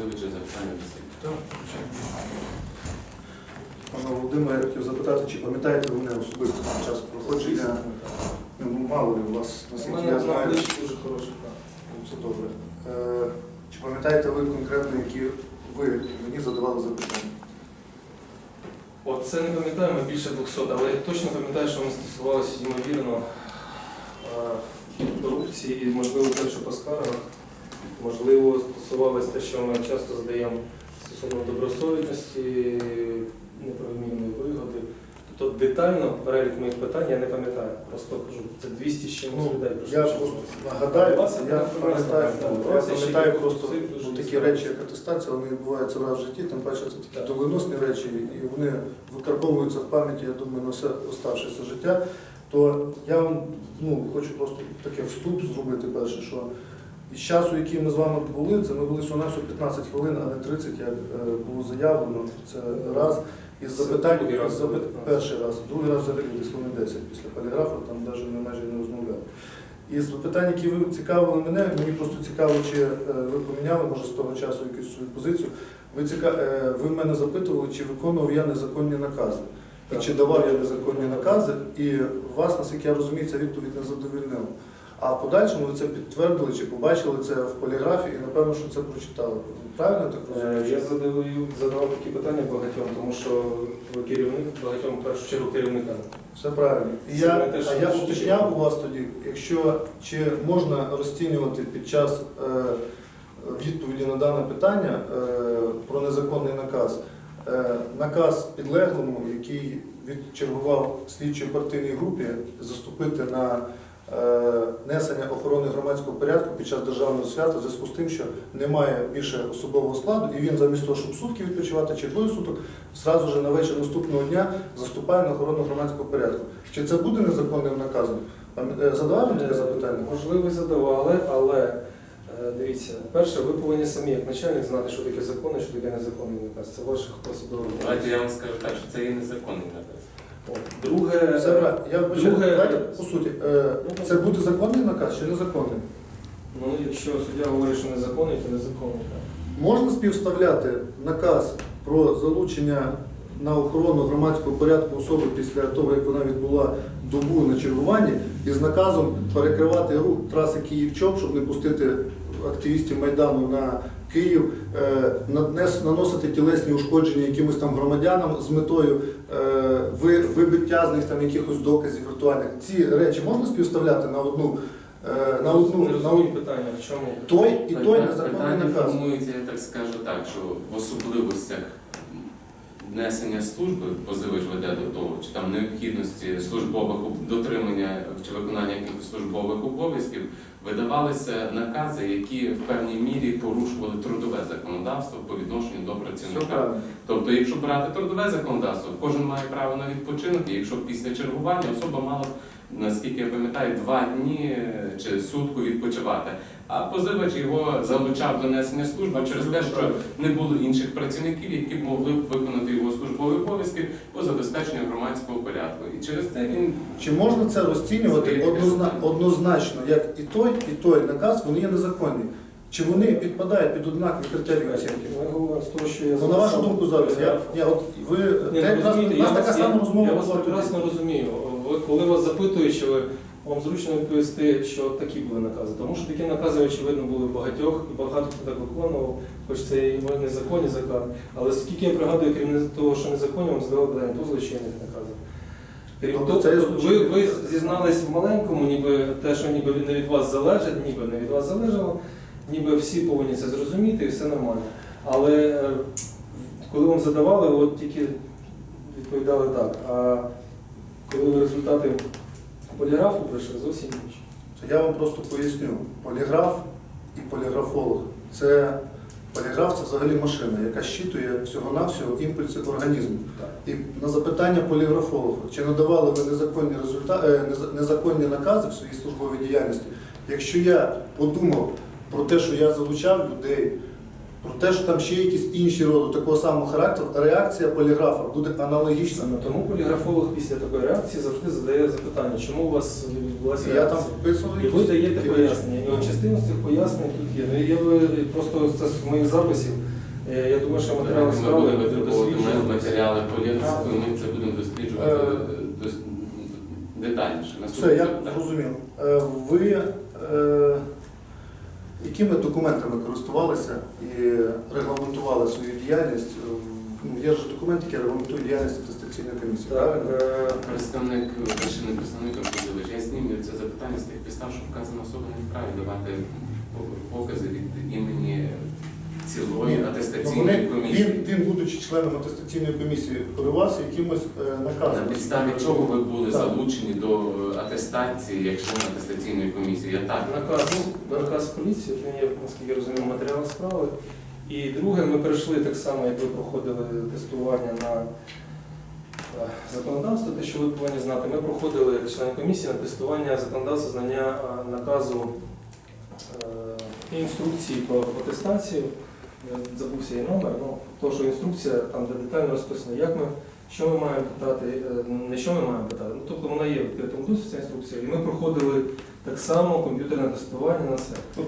Запитання до суду. Так. Пане Володимире, я хотів запитати, чи пам'ятаєте ви мене особисто під час проходження? Ну, мало ли у вас, наскільки я знаю, дуже хороше. ну, це добре. Е, Чи пам'ятаєте ви конкретно, які ви мені задавали запитання? От це не пам'ятаю, ми більше 200, але я точно пам'ятаю, що вони стосувалися, ймовірно, е, корупції і, можливо, те, що по скаргах. Можливо, стосувалося те, що ми часто задаємо стосовно добросовітності, неправомірної вигоди. Тобто детально перелік моїх питань я не пам'ятаю. Просто кажу, це 200 з чимось Ну, людей. Я просто нагадаю, я пам'ятаю, пам'ятаю, просто ну, такі речі, як атестація, вони відбуваються раз в житті, тим паче це такі Так. доленосні речі, і вони викарбовуються в пам'яті, я думаю, на все оставшеся життя. То я вам ну, хочу просто таке вступ зробити перше, що із часу, який ми з вами були, це ми були всього на 15 хвилин, а не 30, як е, було заявлено. Це раз. Із запитань, другий раз із запит- було 15. перший раз, другий раз взагалі десь хвилин 10 після поліграфу, там навіть не майже не розмовляв. І з питань, які ви цікавили мене, мені просто цікаво, чи е, ви поміняли, може, з того часу якусь свою позицію. Ви, ціка... е, ви мене запитували, чи виконував я незаконні накази. І чи давав я незаконні накази, і вас, наскільки я розумію, ця відповідь не задовольнила. А подальшому ви це підтвердили чи побачили це в поліграфі, і напевно, що це прочитали. Правильно так розумію? Е, Я задаю, задавав такі питання багатьом, тому що керівник, багатьом в першу чергу керівникам. Все правильно. І я, теж а я уточняв у вас тоді, якщо чи можна розцінювати під час е, відповіді на дане питання е, про незаконний наказ, е, наказ підлеглому, який відчергував слідчій партійній групі, заступити на несення охорони громадського порядку під час державного свята в зв'язку з тим, що немає більше особового складу, і він замість того, щоб сутки відпочивати чи двоє суток, зразу ж на вечір наступного дня заступає на охорону громадського порядку. Чи це буде незаконним наказом? Е, Задавав вам таке запитання? Можливо, задавали, але е, дивіться, перше, ви повинні самі, як начальник, знати, що таке закон і що таке незаконний наказ. Це ваших посадових. Давайте я вам скажу так, що це є незаконний наказ. Друге, Все правильно. Я друге- давайте по суті. е, Це буде законний наказ чи незаконний? ну, якщо суддя говорить, що незаконний, то незаконний. так. Можна співставляти наказ про залучення на охорону громадського порядку особи після того, як вона відбула добу на чергуванні, із наказом перекривати рух траси Київ-Чоп, щоб не пустити активістів Майдану на Київ, е, наносити тілесні ушкодження якимось там громадянам з метою е, вибиття з них там якихось доказів віртуальних. Ці речі можна співставляти на одну е, на одну на одну питання, в чому. той і той незаконний Питання формується, я так скажу так, що в особливостях несення служби позивач веде до того, чи там необхідності службових дотримання чи виконання якихось службових обов'язків, видавалися накази, які в певній мірі порушували трудове законодавство по відношенню до працівника. Тобто, якщо брати трудове законодавство, кожен має право на відпочинок, і якщо після чергування особа мала, наскільки я пам'ятаю, два дні чи сутку відпочивати. А позивач його залучав до несення служби через те, що не було інших працівників, які б могли б виконати його службові обов'язки по забезпеченню громадського порядку. І через це він Чи можна це розцінювати однозна- однозначно, як і той, і той наказ, вони є незаконні? Чи вони підпадають під однакові критерії оцінки? Ну, на вашу думку зараз, я, я от ви Ні, те, ну, у я нас така сама розмова Я вас прекрасно розумію. Коли вас запитують, чи ви вам зручно відповісти, що такі були накази. Тому що такі накази, очевидно, були в багатьох, і багато хто так виконував, хоч це і незаконні закони. Але скільки я пригадую, крім того, що незаконні, вам задавали питання по злочинних наказів. Крім Тобто того, ви, ви зізнались в маленькому, ніби те, що ніби не від вас залежить, ніби не від вас залежало, ніби всі повинні це зрозуміти і все нормально. Але е, коли вам задавали, от тільки відповідали так. А коли результати поліграфу прийшли, зовсім інші. Я вам просто поясню. Поліграф і поліграфолог це поліграф це взагалі машина, яка щитує всього-навсього імпульси організму. І на запитання поліграфолога, чи надавали ви незаконні результати, незаконні накази в своїй службовій діяльності, якщо я подумав про те, що я залучав людей Про те, що там ще якісь інші роди такого самого характеру, реакція поліграфа буде аналогічна. Саме тому поліграфолог після такої реакції завжди задає запитання, чому у вас відбулася Я там реакція. вписував І ви якісь даєте такі пояснення. І от частину з цих пояснень тут є. Ну, я би просто це з моїх записів. е, Я думаю, що матеріали Ми справи будемо витребувати досліджують. матеріали поліції, ми це будемо досліджувати Е. дос- детальніше. Все, Наступне я запитання. зрозумів. Е, Ви е, якими документами користувалися і регламентували свою діяльність? Е, ну, Є ж документ, який регламентує діяльність атестаційної комісії, Так, е, Представник, вершинний представником позивач, я знімлю це запитання з тих підстав, що вказана особа не вправі давати покази від імені цілої атестаційної Вони- комісії. Він, він, будучи членом атестаційної комісії, керувався якимось е, наказом. На підставі чого ви були Так. залучені до е, атестації як член атестаційної комісії? Я так наказ, наказ поліції, він є, наскільки я розумію, матеріали справи. І друге, ми перейшли так само, як ви проходили тестування на е, законодавство, те, що ви повинні знати. Ми проходили як члени комісії на тестування законодавства знання е, наказу е, і інструкції про атестацію. Забувся її номер, ну, то, що інструкція там де детально розписано, як ми, що ми маємо питати, е, не що ми маємо питати. Ну, тобто вона є в відкритому доступі, ця інструкція, і ми проходили так само комп'ютерне тестування на це.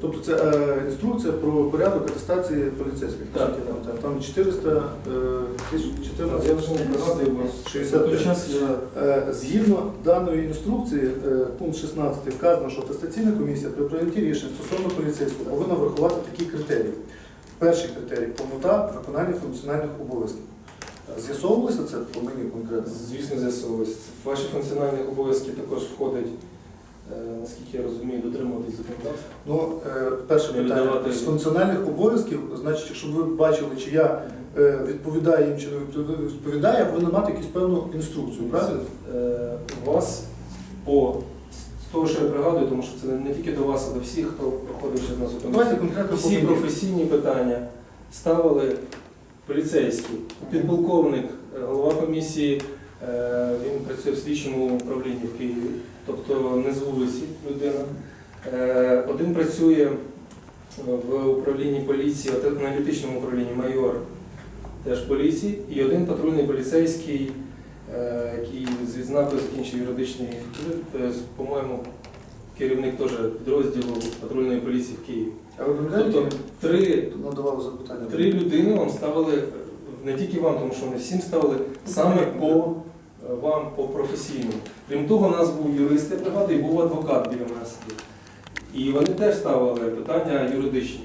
Тобто це е, інструкція про порядок атестації поліцейських. Так, Там, там, там 400, е, тисяч- 14, Я вже не пригадую, бо 65. час я Е, Згідно даної інструкції, е, пункт 16 вказано, що атестаційна комісія при прийнятті рішень стосовно поліцейського повинна врахувати такі критерії. Перший критерій повнота виконання функціональних обов'язків. Е, З'ясовувалося це по мені конкретно? звісно з'ясовувалось. В ваші функціональні обов'язки також входить, е, наскільки я розумію, дотримуватись законодавства. Ну, е, перше Не питання. віддавати- З функціональних обов'язків, значить, щоб ви бачили, чи я е, відповідаю їм, чи не відповідаю, я повинен мати якусь певну інструкцію, правильно? Е, У вас по з того, що я пригадую, тому що це не тільки до вас, а до всіх, хто проходив через нас у Давайте комісії. конкретно по Всі мені. професійні питання ставили поліцейські, підполковник, е, голова комісії, е, він працює в слідчому управлінні в Києві, тобто не з вулиці людина. Е, Один працює в управлінні поліції, аналітичному управлінні майор теж поліції, і один патрульний поліцейський, е, який з відзнакою закінчив юридичний е, по-моєму, керівник теж підрозділу патрульної поліції в Києві. А ви Тобто три? Три людини вам ставили, е, не тільки вам, тому що вони всім ставили саме по е, вам по професійному. Крім того, у нас був юрист, я пригадую, і був адвокат біля мене сидів. І вони теж ставили питання юридичні.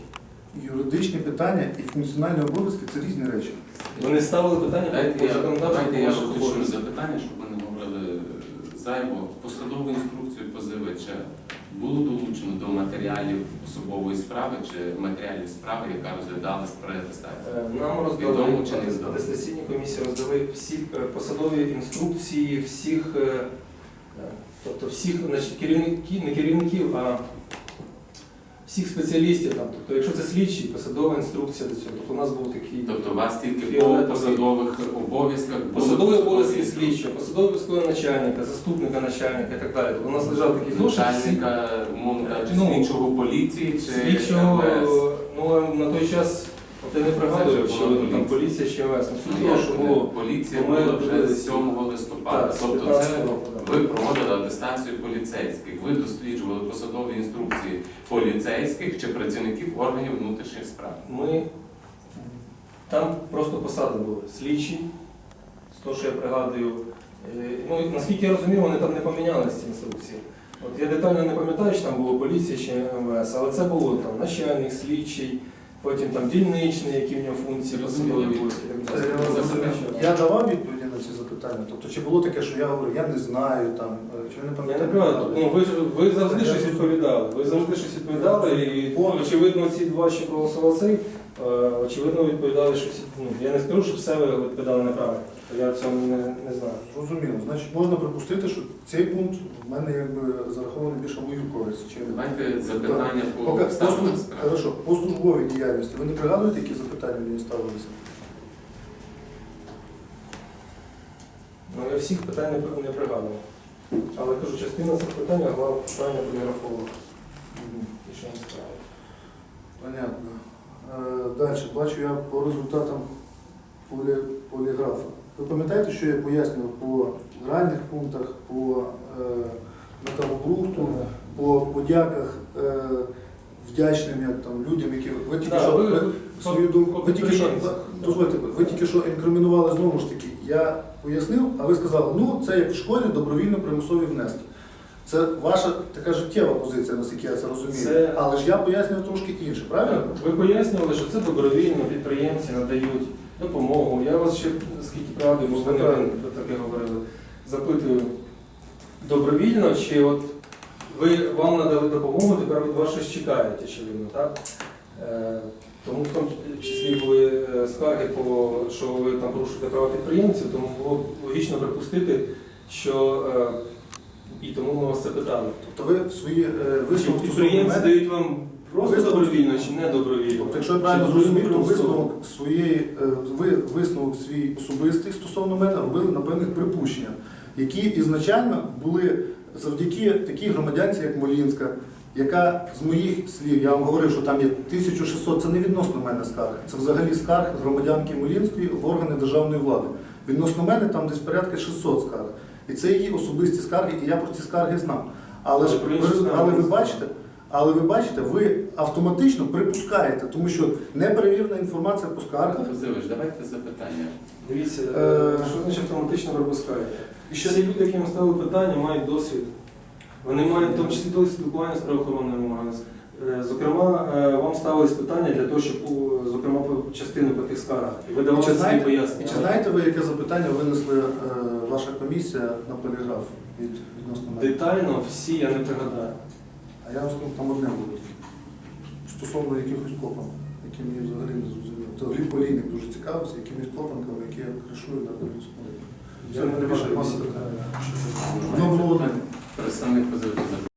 Юридичні питання і функціональні обов'язки це різні речі. Вони ставили питання Дайте по я, законодавству. давайте по я ваших уточню обов'язках. запитання, щоб ми зайво. Посадову інструкцію позивача було долучено до матеріалів особової справи чи матеріалів справи, яка розглядалась при атестації? Е, Нам роздали чи не атестаційні комісії роздали всі е, посадові інструкції, всіх, е, тобто всіх значить, керівників, не керівників, а всіх спеціалістів. Там. Тобто, якщо це слідчий, посадова інструкція до цього. Тобто у нас був такий Тобто у вас тільки по Фіолетовий. посадових обов'язках посадові обов'язки слідчого, посадові обов'язки начальника, заступника начальника і так далі. Тобто у нас лежав такий зошит. всі- начальника, умовно кажучи, Ну, слідчого поліції чи Слідчого, МВС? ну на той час, от я не пригадую, Це вже що там поліція. поліція чи МВС. Ну, як що було Поліція ми була вже дивилися. з 7 листопада. Так, з тобто 15 це року, ви проводили поліцейських, ви досліджували посадові інструкції поліцейських чи працівників органів внутрішніх справ. Ми там просто посади були слідчі, з того, що я пригадую. Е, Ну, наскільки я розумію, вони там не помінялися ці інструкції. От я детально не пам'ятаю, що там було поліція чи МВС, але це було там начальник, слідчий, потім там дільничний, які в нього функції, Розумію. посадові обов'язки і так Це я давав відповіді запитання. Тобто, чи було таке, що я говорю, я не знаю там, е, чи ви не Я не пригадую. Ну, ви, ж- ви завжди щось відповідали. Ви завжди щось відповідали, і очевидно, ці два, що проголосували е, очевидно, відповідали щось. Ну, я не скажу, що все ви відповідали неправильно. Я цього не, не знаю. Зрозуміло. Значить, можна припустити, що цей пункт в мене якби зарахований більше в мою користь. Чи... Давайте запитання по Поки- по, обставинам служ- справи. Хорошо, по службовій діяльності. Ви не пригадуєте, які запитання мені ставилися? Ну, я всіх питань не, при- не пригадував. Але кажу, частина цих питань глава питання поліграфовував. І ще не справи. Понятно. Далі, бачу я по результатам полі, поліграфу. Ви пам'ятаєте, що я пояснював по гральних пунктах, по е, металобрухту, по подяках е, вдячним як, там, людям, які ви тільки Да, що ви- ви свою думку. Ви тільки що дозвольте, ви тільки що інкримінували знову ж таки. Я пояснив, а ви сказали, ну це як в школі добровільно примусові внески. Це ваша така життєва позиція, наскільки я це розумію. Це- Але ж я пояснював трошки інше, правильно? Ви пояснювали, що це добровільно, підприємці надають допомогу. Я вас ще, скільки правди, бо ви не таке говорили, запитую добровільно, чи от ви вам надали допомогу, тепер від вас щось чекаєте, очевидно, так? Е, тому в тому числі були е, скарги, по, що ви там порушуєте права підприємців, тому було логічно припустити, що е, і тому ми вас це питали. Тобто ви свої е, висновки підприємці мене- дають вам просто Висновок- добровільно чи не добровільно? Тобто, якщо я правильно зрозумів, то висновок своєї е, ви висновок свій особистий стосовно мене робили на певних припущеннях, які ізначально були завдяки такій громадянці, як Молінська, яка з моїх слів, я вам говорив, що там є 1600, це не відносно мене скарги, це взагалі скарг громадянки Молінської в органи державної влади. Відносно мене там десь порядка 600 скарг. І це її особисті скарги, і я про ці скарги знав. Але ж ви- але ви бачите, але ви бачите, ви автоматично припускаєте, тому що неперевірена інформація по скаргах. Позивач, давайте запитання. Дивіться, Е, що значить автоматично пропускаєте? І ще люди, яким ставили питання, мають досвід. Вони мають в тому числі досвід спілкування з правоохоронними органами. Е, Зокрема, е, вам ставились питання для того, щоб зокрема частину по тих скаргах. І ви І давали чи свої знаєте, і чи знаєте ви, яке запитання винесли е, ваша комісія на поліграф від відносно мене? Детально всі я не пригадаю. А я вам скажу, там одне буде. Стосовно якихось копанок, які мені взагалі не зрозуміло. То Гліб Полійник дуже цікавився, якимись копанками, які я кришую на полі. Я не всі Ну, було одне. Представник позивача